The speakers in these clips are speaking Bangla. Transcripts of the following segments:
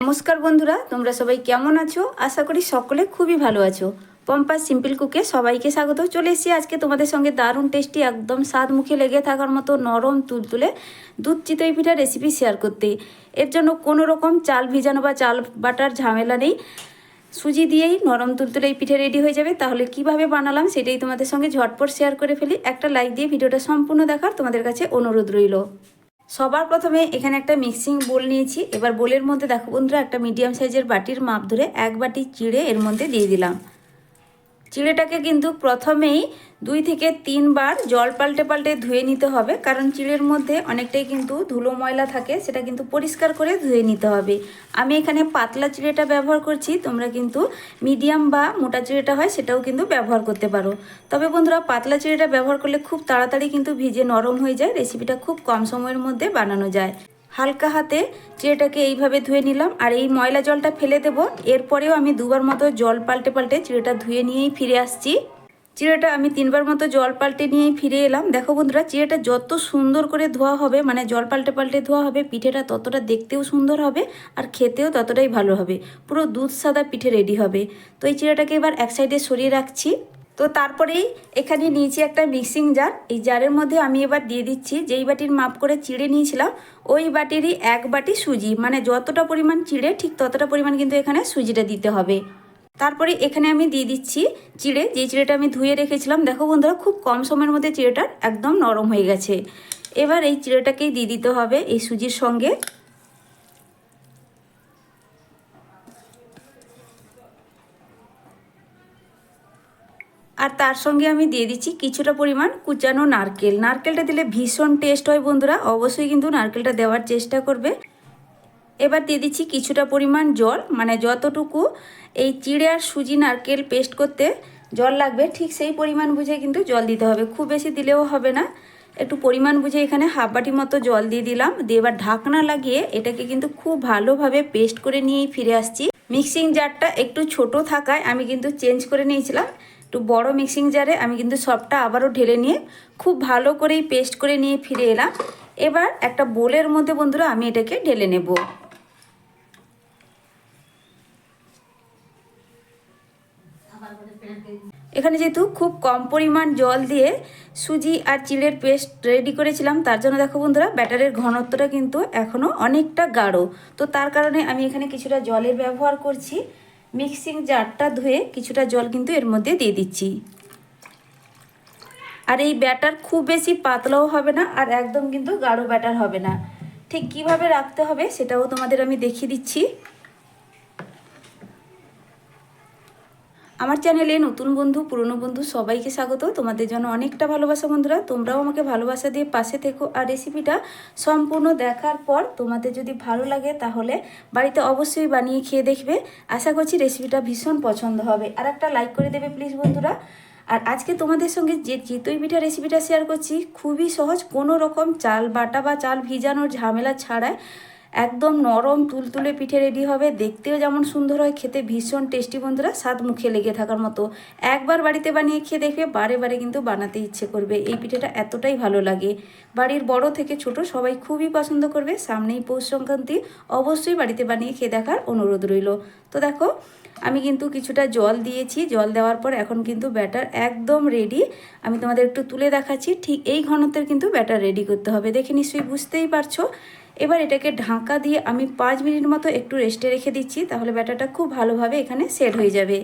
নমস্কার বন্ধুরা, তোমরা সবাই কেমন আছো? আশা করি সকলে খুবই ভালো আছো। পম্পাস সিম্পল কুকে সবাইকে স্বাগত। চলে এসেছি আজকে তোমাদের সঙ্গে দারুণ টেস্টি, একদম স্বাদ মুখে লেগে থাকার মতো নরম তুলতুলে দুধ চিতই পিঠা রেসিপি শেয়ার করতে। এর জন্য কোনো রকম চাল ভিজানো বা চাল বাটার ঝামেলা নেই। সুজি দিয়েই নরম তুলতুলে এই পিঠে রেডি হয়ে যাবে। তাহলে কীভাবে বানালাম সেটাই তোমাদের সঙ্গে ঝটপট শেয়ার করে ফেলি। একটা লাইক দিয়ে ভিডিওটা সম্পূর্ণ দেখার তোমাদের কাছে অনুরোধ রইল। সবার প্রথমে এখানে একটা মিক্সিং বোল নিয়েছি। এবার বোলের মধ্যে দেখো বন্ধুরা, একটা মিডিয়াম সাইজের বাটির মাপ ধরে এক বাটি চিড়ে এর মধ্যে দিয়ে দিলাম। চিড়েটাকে কিন্তু প্রথমেই দুই থেকে তিনবার জল পাল্টে পাল্টে ধুয়ে নিতে হবে, কারণ চিড়ের মধ্যে অনেকটাই কিন্তু ধুলো ময়লা থাকে, সেটা কিন্তু পরিষ্কার করে ধুয়ে নিতে হবে। আমি এখানে পাতলা চিড়েটা ব্যবহার করছি, তোমরা কিন্তু মিডিয়াম বা মোটা চিড়েটা হয় সেটাও কিন্তু ব্যবহার করতে পারো। তবে বন্ধুরা, পাতলা চিড়েটা ব্যবহার করলে খুব তাড়াতাড়ি কিন্তু ভিজে নরম হয়ে যায় রেসিপিটা খুব কম সময়ের মধ্যে বানানো যায়। হালকা হাতে চিড়েটাকে এইভাবে ধুয়ে নিলাম। আর এই ময়লা জলটা ফেলে দেব। এরপরেও আমি দুবার মতো জল পাল্টে পাল্টে চিড়েটা ধুয়ে নিয়েই ফিরে আসছি। চিড়েটা আমি তিনবার মতো জল পাল্টে নিয়েই ফিরে এলাম। দেখো বন্ধুরা, চিড়েটা যত সুন্দর করে ধোয়া হবে মানে জল পাল্টে পাল্টে ধোয়া হবে, পিঠেটা ততটা দেখতেও সুন্দর হবে আর খেতেও ততটাই ভালো হবে। পুরো দুধ সাদা পিঠে রেডি হবে। তো এই চিড়েটাকে এবার এক সাইডে সরিয়ে রাখছি। তো তারপরেই এখানে নিয়েছি একটা মিক্সিং জার এই জারের মধ্যে আমি এবার দিয়ে দিচ্ছি, যেই বাটির মাপ করে চিড়ে নিয়েছিলাম, ওই বাটিরই এক বাটি সুজি। মানে যতটা পরিমাণ চিড়ে, ঠিক ততটা পরিমাণ কিন্তু এখানে সুজিটা দিতে হবে। তারপরে এখানে আমি দিয়ে দিচ্ছি চিড়ে। যে চিড়েটা আমি ধুয়ে রেখেছিলাম, দেখো বন্ধুরা, খুব কম সময়ের মধ্যে চিড়েটা একদম নরম হয়ে গেছে। এবার এই চিড়েটাকেই দিয়ে দিতে হবে এই সুজির সঙ্গে। আর তার সঙ্গে আমি দিয়ে দিচ্ছি কিছুটা পরিমাণ কুচানো নারকেল। নারকেলটা দিলে ভীষণ টেস্ট হয় বন্ধুরা, অবশ্যই কিন্তু নারকেলটা দেওয়ার চেষ্টা করবে। এবার দিয়ে দিচ্ছি কিছুটা পরিমাণ জল মানে যতটুকু এই চিড়ে আর সুজি নারকেল পেস্ট করতে জল লাগবে, ঠিক সেই পরিমাণ বুঝে কিন্তু জল দিতে হবে। খুব বেশি দিলেও হবে না। একটু পরিমাণ বুঝে এখানে হাফ বাটি মতো জল দিয়ে দিলাম। দিয়ে এবার ঢাকনা লাগিয়ে এটাকে কিন্তু খুব ভালোভাবে পেস্ট করে নিয়েই ফিরে আসছি। মিক্সিং জারটা একটু ছোট থাকায় আমি কিন্তু চেঞ্জ করে নিয়েছিলাম। একটু বড় মিক্সিং জারে আমি কিন্তু সবটা আবারও ঢেলে নিয়ে খুব ভালো করেই পেস্ট করে নিয়ে ফিরে এলাম। এবার একটা বোলের মধ্যে বন্ধুরা আমি এটাকে ঢেলে নেব। এখানে যেহেতু খুব কম পরিমাণ জল দিয়ে সুজি আর চিলের পেস্ট রেডি করেছিলাম, তার জন্য দেখো বন্ধুরা, ব্যাটারের ঘনত্বটা কিন্তু এখনও অনেকটা গাঢ়। তো তার কারণে আমি এখানে কিছুটা জলের ব্যবহার করছি। মিক্সিং জারটা ধুয়ে কিছুটা জল কিন্তু এর মধ্যে দিয়ে দিচ্ছি। আর এই ব্যাটার খুব বেশি পাতলাও হবে না আর একদম কিন্তু গাঢ় ব্যাটার হবে না। ঠিক কীভাবে রাখতে হবে সেটাও তোমাদের আমি দেখিয়ে দিচ্ছি। আমার চ্যানেলে নতুন বন্ধু, পুরনো বন্ধু সবাইকে স্বাগত। তোমাদের জন্য অনেকটা ভালোবাসা বন্ধুরা। তোমরাও আমাকে ভালোবাসা দিয়ে পাশে থেকো। আর রেসিপিটা সম্পূর্ণ দেখার পর তোমাদের যদি ভালো লাগে তাহলে বাড়িতে অবশ্যই বানিয়ে খেয়ে দেখবে। আশা করছি রেসিপিটা ভীষণ পছন্দ হবে। আর একটা লাইক করে দেবে প্লিজ বন্ধুরা। আর আজকে তোমাদের সঙ্গে যে চিতই পিঠা রেসিপিটা শেয়ার করছি, খুবই সহজ। কোনো রকম চাল বাটা বা চাল ভিজানোর ঝামেলা ছাড়াই একদম নরম তুলতুলে পিঠে রেডি হবে। দেখতেও যেমন সুন্দর হয়, খেতে ভীষণ টেস্টি বন্ধুরা, স্বাদ মুখে লেগে থাকার মতো। একবার বাড়িতে বানিয়ে খেয়ে দেখবে, বারে বারে কিন্তু বানাতে ইচ্ছে করবে। এই পিঠেটা এতটাই ভালো লাগে। বাড়ির বড় থেকে ছোট সবাই খুবই পছন্দ করবে। সামনেই পৌষ সংক্রান্তি, অবশ্যই বাড়িতে বানিয়ে খেয়ে দেখার অনুরোধ রইল। তো দেখো, আমি কিন্তু কিছুটা জল দিয়েছি। জল দেওয়ার পর এখন কিন্তু ব্যাটার একদম রেডি আমি তোমাদের একটু তুলে দেখাচ্ছি। ঠিক এই ঘনত্বের কিন্তু ব্যাটার রেডি করতে হবে। দেখে নিশ্চয়ই বুঝতেই পারছ। এবার এটাকে ঢাকা দিয়ে আমি পাঁচ মিনিট মতো একটু রেস্টে রেখে দিচ্ছি, তাহলে ব্যাটারটা খুব ভালোভাবে এখানে সেট হয়ে যাবে।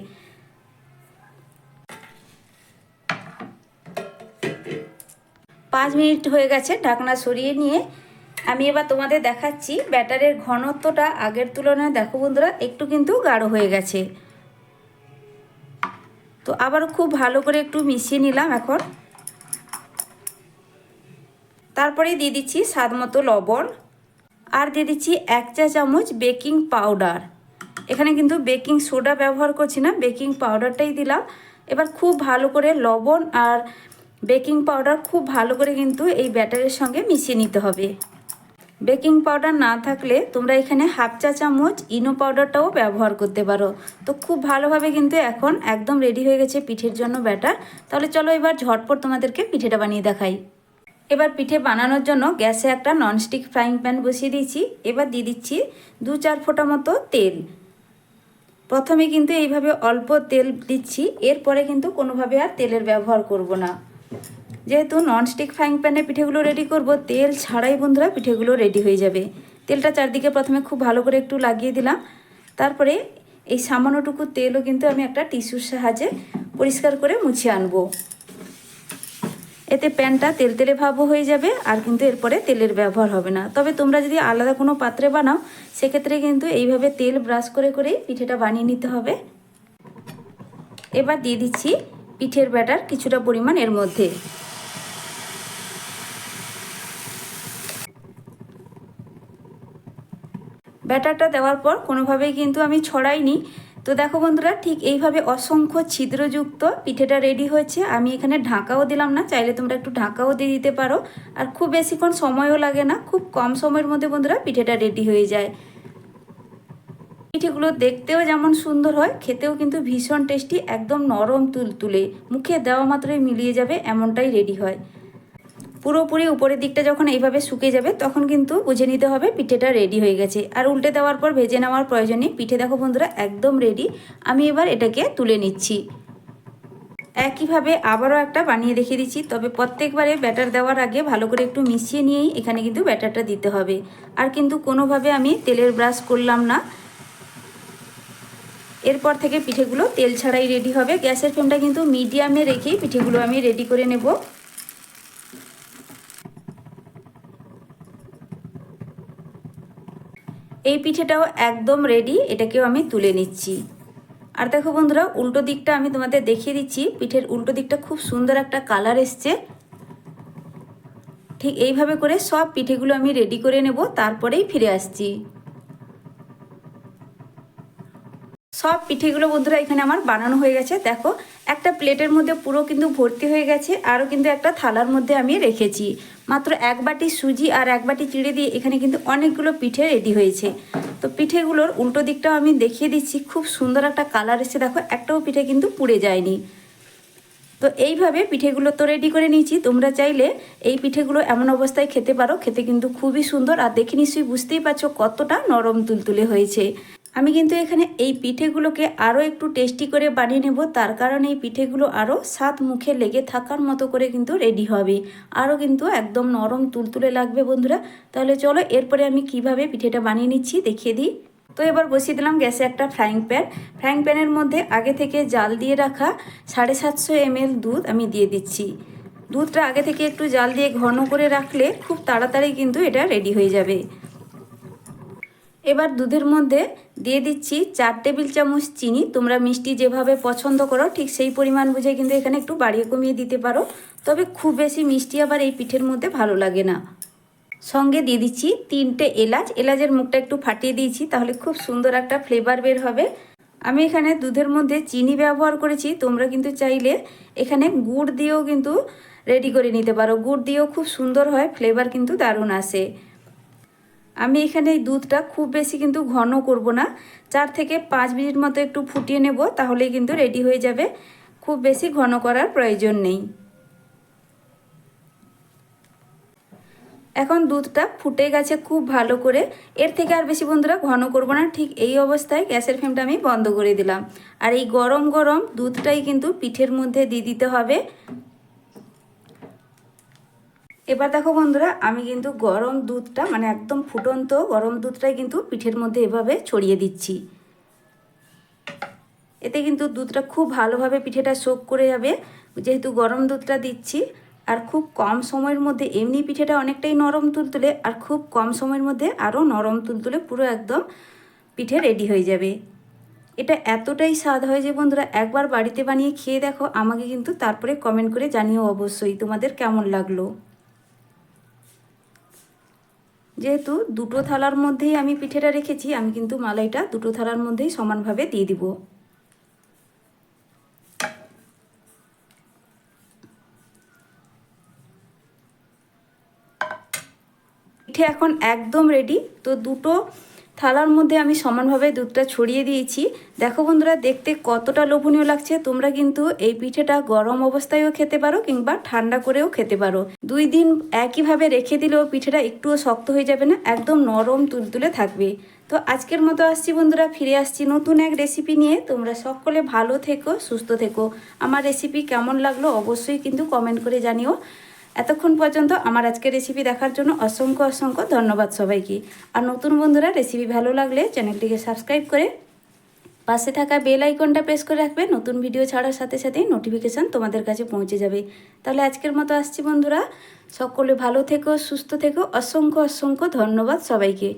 পাঁচ মিনিট হয়ে গেছে ঢাকনা সরিয়ে নিয়ে। আমি এবার তোমাদের দেখাচ্ছি ব্যাটারের ঘনত্বটা আগের তুলনায়, দেখো বন্ধুরা, একটু কিন্তু গাঢ় হয়ে গেছে। তো আবার খুব ভালো করে একটু মিশিয়ে নিলাম এখন। তারপরে দিয়ে দিচ্ছি স্বাদ মতো লবণ। আর দিয়ে দিচ্ছি এক চা চামচ বেকিং পাউডার। এখানে কিন্তু বেকিং সোডা ব্যবহার করছি না, বেকিং পাউডারটাই দিলাম। এবার খুব ভালো করে লবণ আর বেকিং পাউডার খুব ভালো করে কিন্তু এই ব্যাটারের সঙ্গে মিশিয়ে নিতে হবে। বেকিং পাউডার না থাকলে তোমরা এখানে হাফ চা চামচ ইনো পাউডারটাও ব্যবহার করতে পারো। তো খুব ভালোভাবে কিন্তু এখন একদম রেডি হয়ে গেছে পিঠের জন্য ব্যাটার। তাহলে চলো এবার ঝটপট তোমাদেরকে পিঠেটা বানিয়ে দেখাই। এবার পিঠে বানানোর জন্য গ্যাসে একটা ননস্টিক ফ্রাইং প্যান বসিয়ে দিয়েছি। এবার দিয়ে দিচ্ছি দু চার ফোঁটা মতো তেল। প্রথমে কিন্তু এইভাবে অল্প তেল দিচ্ছি, এরপরে কিন্তু কোনোভাবে আর তেলের ব্যবহার করব না। যেহেতু ননস্টিক ফ্রাইং প্যানে পিঠেগুলো রেডি করব, তেল ছাড়াই বন্ধুরা পিঠেগুলো রেডি হয়ে যাবে। তেলটা চারদিকে প্রথমে খুব ভালো করে একটু লাগিয়ে দিলাম। তারপরে এই সামান্যটুকু তেলও কিন্তু আমি একটা টিস্যুর সাহায্যে পরিষ্কার করে মুছিয়ে আনব। এতে প্যানটা তেল তেলে ভাবও হয়ে যাবে আর কিন্তু এরপরে তেলের ব্যবহার হবে না। তবে তোমরা যদি আলাদা কোনো পাত্রে বানাও, সেক্ষেত্রে কিন্তু এইভাবে তেল ব্রাশ করে করেই পিঠেটা বানিয়ে নিতে হবে। এবার দিয়ে দিচ্ছি পিঠের ব্যাটার কিছুটা পরিমাণ এর মধ্যে। ব্যাটারটা দেওয়ার পর কোনোভাবেই কিন্তু আমি ছড়াইনি। তো দেখো বন্ধুরা, ঠিক এইভাবে অসংখ্য ছিদ্রযুক্ত পিঠেটা রেডি হয়েছে। আমি এখানে ঢাকাও দিলাম না, চাইলে তোমরা একটু ঢাকাও দিয়ে দিতে পারো। আর খুব বেশিক্ষণ সময়ও লাগে না, খুব কম সময়ের মধ্যে বন্ধুরা পিঠেটা রেডি হয়ে যায়। পিঠেগুলো দেখতেও যেমন সুন্দর হয়, খেতেও কিন্তু ভীষণ টেস্টি একদম নরম তুলতুলে। মুখে দেওয়া মাত্রই মিলিয়ে যাবে, এমনটাই রেডি হয়। পুরোপুরি উপরের দিকটা যখন এইভাবে শুকে যাবে, তখন কিন্তু বুঝে নিতে হবে পিঠেটা রেডি হয়ে গেছে। আর উল্টে দেওয়ার পর ভেজে নেওয়ার প্রয়োজন নেই। পিঠে দেখো বন্ধুরা, একদম রেডি আমি এবার এটাকে তুলে নিচ্ছি। একইভাবে আবারও একটা বানিয়ে দেখিয়ে দিচ্ছি। তবে প্রত্যেকবারে ব্যাটার দেওয়ার আগে ভালো করে একটু মিশিয়ে নিয়েই এখানে কিন্তু ব্যাটারটা দিতে হবে। আর কিন্তু কোনোভাবে আমি তেলের ব্রাশ করলাম না। এরপর থেকে পিঠেগুলো তেল ছাড়াই রেডি হবে। গ্যাসের ফ্লেমটা কিন্তু মিডিয়ামে রেখেই পিঠেগুলো আমি রেডি করে নেব। এই পিঠেটাও একদম রেডি এটাকেও আমি তুলে নিচ্ছি। আর দেখো বন্ধুরা, উল্টো দিকটা আমি তোমাদের দেখিয়ে দিচ্ছি, পিঠের উল্টো দিকটা খুব সুন্দর একটা কালার এসছে। ঠিক এইভাবে করে সব পিঠেগুলো আমি রেডি করে নেব, তারপরেই ফিরে আসছি। সব পিঠেগুলো বন্ধুরা এখানে আমার বানানো হয়ে গেছে। দেখো, একটা প্লেটের মধ্যে পুরো কিন্তু ভর্তি হয়ে গেছে, আরও কিন্তু একটা থালার মধ্যে আমি রেখেছি। মাত্র এক বাটি সুজি আর এক বাটি চিড়ে দিয়ে এখানে কিন্তু অনেকগুলো পিঠে রেডি হয়েছে। তো পিঠেগুলোর উল্টো দিকটাও আমি দেখিয়ে দিচ্ছি, খুব সুন্দর একটা কালার এসে দেখো, একটাও পিঠে কিন্তু পুড়ে যায়নি। তো এইভাবে পিঠেগুলো তো রেডি করে নিয়েছি, তোমরা চাইলে এই পিঠেগুলো এমন অবস্থায় খেতে পারো, খেতে কিন্তু খুবই সুন্দর। আর দেখে নিশ্চয়ই বুঝতেই পারছ কতটা নরম তুলতুলে হয়েছে। আমি কিন্তু এখানে এই পিঠেগুলোকে আরও একটু টেস্টি করে বানিয়ে নেব। তার কারণে এই পিঠেগুলো আরও সাত মুখে লেগে থাকার মতো করে কিন্তু রেডি হবে। আরও কিন্তু একদম নরম তুলতুলে লাগবে বন্ধুরা। তাহলে চলো এরপরে আমি কীভাবে পিঠেটা বানিয়ে নিচ্ছি দেখিয়ে দিই। তো এবার বসিয়ে দিলাম গ্যাসে একটা ফ্রাইং প্যান ফ্রাইং প্যানের মধ্যে আগে থেকে জাল দিয়ে রাখা সাড়ে সাতশো এমএল দুধ আমি দিয়ে দিচ্ছি। দুধটা আগে থেকে একটু জাল দিয়ে ঘন করে রাখলে খুব তাড়াতাড়ি কিন্তু এটা রেডি হয়ে যাবে। এবার দুধের মধ্যে দিয়ে দিচ্ছি চার টেবিল চামচ চিনি। তোমরা মিষ্টি যেভাবে পছন্দ করো, ঠিক সেই পরিমাণ বুঝে কিন্তু এখানে একটু বাড়িয়ে কমিয়ে দিতে পারো। তবে খুব বেশি মিষ্টি আবার এই পিঠের মধ্যে ভালো লাগে না। সঙ্গে দিয়ে দিচ্ছি তিনটে এলাচ। এলাচের মুখটা একটু ফাটিয়ে দিয়েছি, তাহলে খুব সুন্দর একটা ফ্লেভার বের হবে। আমি এখানে দুধের মধ্যে চিনি ব্যবহার করেছি। তোমরা কিন্তু চাইলে এখানে গুড় দিয়েও কিন্তু রেডি করে নিতে পারো। গুড় দিয়েও খুব সুন্দর হয় ফ্লেভার কিন্তু দারুণ আসে। আমি এখানে এই দুধটা খুব বেশি কিন্তু ঘন করব না। চার থেকে পাঁচ মিনিট মতো একটু ফুটিয়ে নেব, তাহলেই কিন্তু রেডি হয়ে যাবে। খুব বেশি ঘন করার প্রয়োজন নেই। এখন দুধটা ফুটে গেছে খুব ভালো করে। এর থেকে আর বেশি বন্ধুরা ঘন করব না, ঠিক এই অবস্থায় গ্যাসের ফ্লেমটা আমি বন্ধ করে দিলাম। আর এই গরম গরম দুধটাই কিন্তু পিঠের মধ্যে দিয়ে দিতে হবে। এবার দেখো বন্ধুরা, আমি কিন্তু গরম দুধটা মানে একদম ফুটন্ত গরম দুধটাই কিন্তু পিঠের মধ্যে এভাবে ছড়িয়ে দিচ্ছি। এতে কিন্তু দুধটা খুব ভালোভাবে পিঠেটা সোক করে যাবে। যেহেতু গরম দুধটা দিচ্ছি, আর খুব কম সময়ের মধ্যে এমনি পিঠেটা অনেকটাই নরম তুলতুলে, আর খুব কম সময়ের মধ্যে আরও নরম তুলতুলে পুরো একদম পিঠে রেডি হয়ে যাবে। এটা এতটাই স্বাদ হয় যে বন্ধুরা, একবার বাড়িতে বানিয়ে খেয়ে দেখো, আমাকে কিন্তু তারপরে কমেন্ট করে জানিও অবশ্যই তোমাদের কেমন লাগল। যেহেতু দুটো থালার মধ্যেই আমি পিঠেটা রেখেছি, আমি কিন্তু মালাইটা দুটো থালার মধ্যেই সমানভাবে দিয়ে দিব। পিঠে এখন একদম রেডি তো দুটো থালার মধ্যে আমি সমানভাবে দুধটা ছড়িয়ে দিয়েছি। দেখো বন্ধুরা, দেখতে কতটা লোভনীয় লাগছে। তোমরা কিন্তু এই পিঠেটা গরম অবস্থায়ও খেতে পারো কিংবা ঠান্ডা করেও খেতে পারো। দুই দিন একইভাবে রেখে দিলেও পিঠেটা একটুও শক্ত হয়ে যাবে না, একদম নরম তুলতুলে থাকবে। তো আজকের মতো আসছি বন্ধুরা, ফিরে আসছি নতুন এক রেসিপি নিয়ে। তোমরা সকলে ভালো থেকো, সুস্থ থেকো। আমার রেসিপি কেমন লাগল অবশ্যই কিন্তু কমেন্ট করে জানিও। এতক্ষণ পর্যন্ত আমার আজকে রেসিপি দেখার জন্য অসংখ্য অসংখ্য ধন্যবাদ সবাইকে। আর নতুন বন্ধুরা রেসিপি ভালো লাগলে চ্যানেলটিকে সাবস্ক্রাইব করে পাশে থাকা বেল আইকনটা প্রেস করে রাখবে। নতুন ভিডিও ছাড়ার সাথে সাথেই নোটিফিকেশান তোমাদের কাছে পৌঁছে যাবে। তাহলে আজকের মতো আসছি বন্ধুরা। সকলে ভালো থেকো, সুস্থ থেকো। অসংখ্য অসংখ্য ধন্যবাদ সবাইকে।